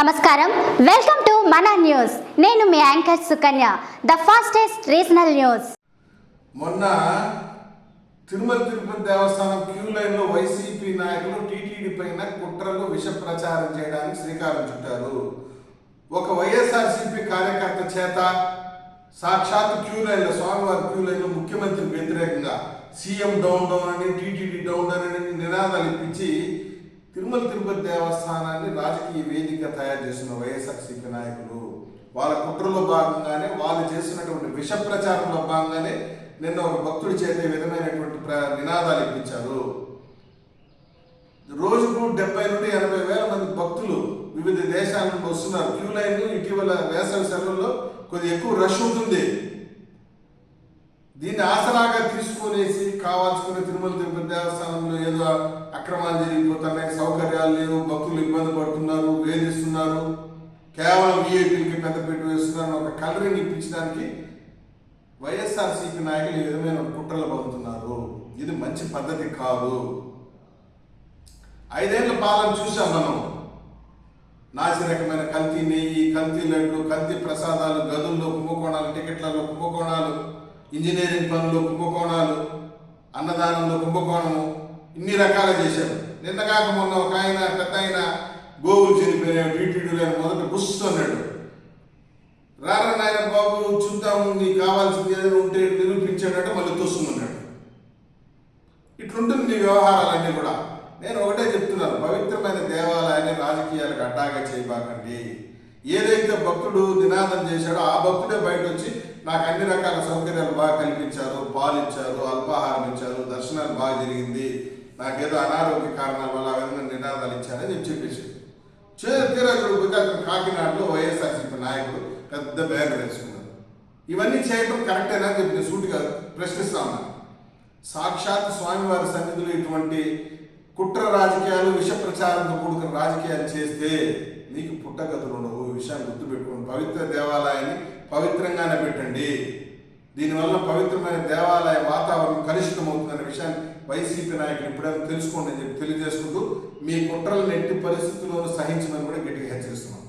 నమస్కారం. Welcome to మన news నేను మీ anchor Sukanya the fastest regional news మొన్న తిరుమల తిరుపతి దేవస్థానం క్యూ లైన్లో వైసీపీ నాయకులు టీటీడీ పైన కుట్రలు విష ప్రచారం చేయడానికి శ్రీకారం చుట్టారు. ఒక వైఎస్ఆర్సీపీ కార్యకర్త చేత సాక్షాత్ క్యూ లైన్లో స్వామివారి క్యూ లైన్లో ముఖ్యమంత్రికి వ్యతిరేకంగా సీఎం డౌన్ డౌన్ అని టీటీడీ డౌన్ డౌన్ అని నినాదాలు ఇప్పించి తిరుమల తిరుపతి దేవస్థానాన్ని రాజకీయ వేదిక తయారు చేసిన వైఎస్ఆర్సీపీ నాయకులు వాళ్ళ కుట్రలో భాగంగానే వాళ్ళు చేసినటువంటి విష ప్రచారంలో భాగంగానే నిన్న ఒక భక్తుడి చేత విధమైనటువంటి ప్ర నినాదాలు ఇప్పించారు. రోజుకు డెబ్బై నుండి ఎనభై వేల మంది భక్తులు వివిధ దేశాల నుండి వస్తున్నారు. క్యూ లైన్ ఇటీవల వేసవి సెలవుల్లో కొద్దిగా ఎక్కువ రష్ ఉంటుంది. దీన్ని ఆసరాగా తీసుకునేసి కావాల్సుకునే తిరుమల తిరుపతి దేవస్థానంలో ఏదో అక్రమాలు జరిగిపోతున్నాయి సౌకర్యాలు లేవు భక్తులు ఇబ్బంది పడుతున్నారు వేధిస్తున్నారు. కేవలం విఐపీలకి పెద్దపీట వేస్తున్నారు ఒక కలరింగ్ ఇప్పించడానికి వైఎస్ఆర్సీపీ నాయకులు ఈ విధమైన కుట్రలు పడుతున్నారు. ఇది మంచి పద్ధతి కాదు. ఐదేళ్ళ పాలన చూసాం మనం. నాసిరకమైన కల్తీ నెయ్యి కల్తీ లడ్లు కల్తీ ప్రసాదాలు గదుల్లో కుంభకోణాలు టికెట్లలో కుంభకోణాలు ఇంజనీరింగ్ పనులు కుంభకోణాలు అన్నదానంలో కుంభకోణము ఇన్ని రకాలు చేశారు. నిన్న కాక మొన్న ఒక ఆయన పెద్ద ఆయన గోవులు చనిపోయిన లేని మొదట బుస్ అన్నాడు. రారా నాయన బాబు చూద్దాము నీకు కావాల్సింది ఏదైనా ఉంటే నిరూపించాడంటే మళ్ళీ తోస్తున్నాడు ఇట్లుంటుంది నీ వ్యవహారాలన్నీ కూడా. నేను ఒకటే చెప్తున్నాను పవిత్రమైన దేవాలయాన్ని రాజకీయాలకు అడ్డాగా చేయబాకండి. ఏదైతే భక్తుడు నినాదం చేశాడో ఆ భక్తుడే బయట వచ్చి నాకు అన్ని రకాల సౌకర్యాలు బాగా కల్పించారు పాలించారు అల్పాహారం ఇచ్చారు దర్శనాలు బాగా జరిగింది. నాకేదో అనారోగ్య కారణాల వల్ల ఆ విధంగా నినాదాలు ఇచ్చారని చెప్పి చెప్పేసి తీరాజుడు కాకినాడలో వైఎస్ఆర్సీపీ నాయకుడు పెద్ద బ్యానర్ వేసుకున్నారు. ఇవన్నీ చేయడం కరెక్టేనా అని చెప్పి సూటిగా ప్రశ్నిస్తా ఉన్నాను సాక్షాత్ స్వామివారి సన్నిధిలో ఇటువంటి కుట్ర రాజకీయాలు విష ప్రచారంతో కూడుకున్న రాజకీయాలు చేస్తే నీకు పుట్టగతులు నువ్వు ఈ విషయాన్ని గుర్తుపెట్టుకోండి పవిత్ర దేవాలయాన్ని పవిత్రంగానే పెట్టండి. దీనివల్ల పవిత్రమైన దేవాలయ వాతావరణం కలుషితం అవుతుందనే విషయాన్ని వైసీపీ నాయకులు ఎప్పుడైనా తెలుసుకోండి అని చెప్పి తెలియజేసుకుంటూ మీ కుట్రలను ఎట్టి పరిస్థితుల్లో సహించమని కూడా గట్టిగా హెచ్చరిస్తున్నాం.